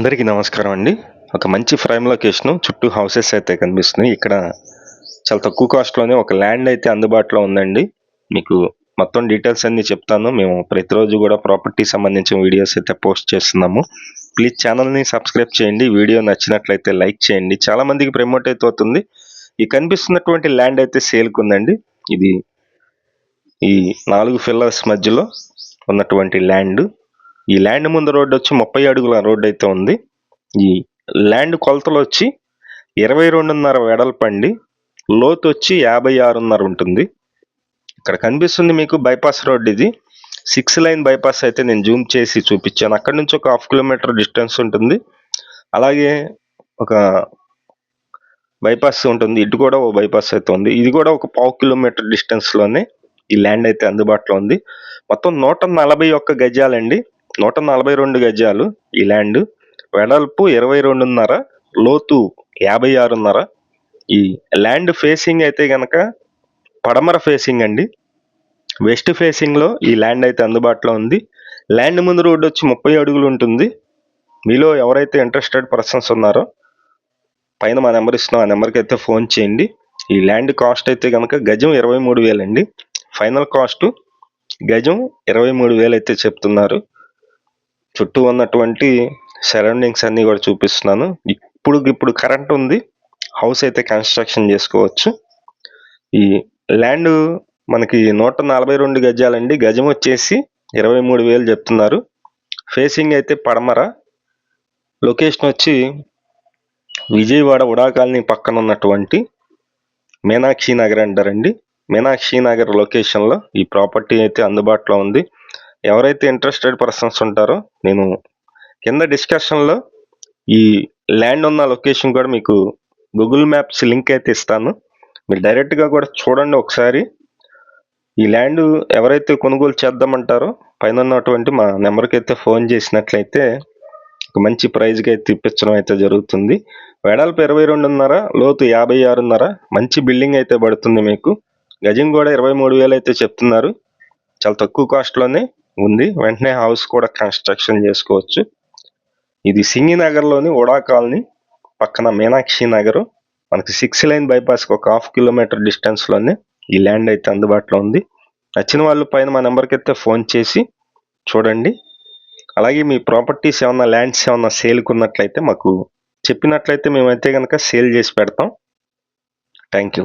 అందరికీ నమస్కారం అండి. ఒక మంచి ఫ్రైమ్ లొకేషన్ చుట్టూ హౌసెస్ అయితే కనిపిస్తున్నాయి. ఇక్కడ చాలా తక్కువ కాస్ట్లోనే ఒక ల్యాండ్ అయితే అందుబాటులో ఉందండి. మీకు మొత్తం డీటెయిల్స్ అన్ని చెప్తాను. మేము ప్రతిరోజు కూడా ప్రాపర్టీ సంబంధించిన వీడియోస్ అయితే పోస్ట్ చేస్తున్నాము. ప్లీజ్ ఛానల్ని సబ్స్క్రైబ్ చేయండి. వీడియో నచ్చినట్లయితే లైక్ చేయండి. చాలా మందికి ప్రమోట్ అయితే అవుతుంది. ఈ కనిపిస్తున్నటువంటి ల్యాండ్ అయితే సేల్కి ఉందండి. ఇది ఈ నాలుగు ఫిల్లర్స్ మధ్యలో ఉన్నటువంటి ల్యాండ్. ఈ ల్యాండ్ ముందు రోడ్డు వచ్చి ముప్పై అడుగుల రోడ్డు అయితే ఉంది. ఈ ల్యాండ్ కొలతలు వచ్చి ఇరవై రెండున్నర వెడల్పండి లోతు వచ్చి యాభై ఆరున్నర ఉంటుంది. ఇక్కడ కనిపిస్తుంది మీకు బైపాస్ రోడ్ ఇది. సిక్స్ లైన్ బైపాస్ అయితే నేను జూమ్ చేసి చూపించాను. అక్కడ నుంచి ఒక హాఫ్ కిలోమీటర్ డిస్టెన్స్ ఉంటుంది. అలాగే ఒక బైపాస్ ఉంటుంది. ఇటు కూడా ఓ బైపాస్ అయితే ఉంది. ఇది కూడా ఒక పావు కిలోమీటర్ డిస్టెన్స్లోనే ఈ ల్యాండ్ అయితే అందుబాటులో ఉంది. మొత్తం నూట నలభై ఒక్క గజాలండి. నూట నలభై రెండు గజాలు ఈ ల్యాండ్. వెడల్పు ఇరవై రెండున్నర లోతు యాభై ఆరున్నర. ఈ ల్యాండ్ ఫేసింగ్ అయితే కనుక పడమర ఫేసింగ్ అండి. వెస్ట్ ఫేసింగ్లో ఈ ల్యాండ్ అయితే అందుబాటులో ఉంది. ల్యాండ్ ముందు రోడ్డు వచ్చి ముప్పై అడుగులు ఉంటుంది. మీలో ఎవరైతే ఇంట్రెస్టెడ్ పర్సన్స్ ఉన్నారో పైన మా నెంబర్ ఇస్తున్నాం. ఆ నెంబర్కి అయితే ఫోన్ చేయండి. ఈ ల్యాండ్ కాస్ట్ అయితే కనుక గజం ఇరవై మూడు వేలండి. ఫైనల్ కాస్ట్ గజం ఇరవై మూడు వేలు అయితే చెప్తున్నారు. చుట్టూ ఉన్నటువంటి సరౌండింగ్స్ అన్నీ కూడా చూపిస్తున్నాను. ఇప్పుడు ఇప్పుడు కరెంట్ ఉంది. హౌస్ అయితే కన్స్ట్రక్షన్ చేసుకోవచ్చు. ఈ ల్యాండ్ మనకి నూట నలభై రెండు గజాలండి. గజం వచ్చేసి ఇరవై మూడు వేలు చెప్తున్నారు. ఫేసింగ్ అయితే పడమర. లొకేషన్ వచ్చి విజయవాడ ఉడా కాలనీ పక్కన ఉన్నటువంటి మీనాక్షి నగర్ అంటారండి. మీనాక్షి నగర్ లొకేషన్లో ఈ ప్రాపర్టీ అయితే అందుబాటులో ఉంది. ఎవరైతే ఇంట్రెస్టెడ్ పర్సన్స్ ఉంటారో నేను కింద డిస్కషన్లో ఈ ల్యాండ్ ఉన్న లొకేషన్ కూడా మీకు గూగుల్ మ్యాప్స్ లింక్ అయితే ఇస్తాను. మీరు డైరెక్ట్గా కూడా చూడండి ఒకసారి. ఈ ల్యాండ్ ఎవరైతే కొనుగోలు చేద్దామంటారో పైన ఉన్నటువంటి మా నెంబర్కి అయితే ఫోన్ చేసినట్లయితే ఒక మంచి ప్రైజ్కి అయితే ఇప్పించడం అయితే జరుగుతుంది. వెడల్పు ఇరవై రెండున్నర లోతు యాభై ఆరున్నర మంచి బిల్డింగ్ అయితే పడుతుంది మీకు. గజం కూడా ఇరవై మూడు వేలు అయితే చెప్తున్నారు. చాలా తక్కువ కాస్ట్లోనే ఉంది. వెంటనే హౌస్ కూడా కన్స్ట్రక్షన్ చేసుకోవచ్చు. ఇది సింగినగర్లోని ఉడా కాలనీ పక్కన మీనాక్షి నగర్. మనకి సిక్స్ లైన్ బైపాస్కి ఒక హాఫ్ కిలోమీటర్ డిస్టెన్స్లోనే ఈ ల్యాండ్ అయితే అందుబాటులో ఉంది. నచ్చిన వాళ్ళు పైన మా నెంబర్కి అయితే ఫోన్ చేసి చూడండి. అలాగే మీ ప్రాపర్టీస్ ఏమన్నా ల్యాండ్స్ ఏమన్నా సేల్కి ఉన్నట్లయితే మాకు చెప్పినట్లయితే మేమైతే కనుక సేల్ చేసి పెడతాం. Thank you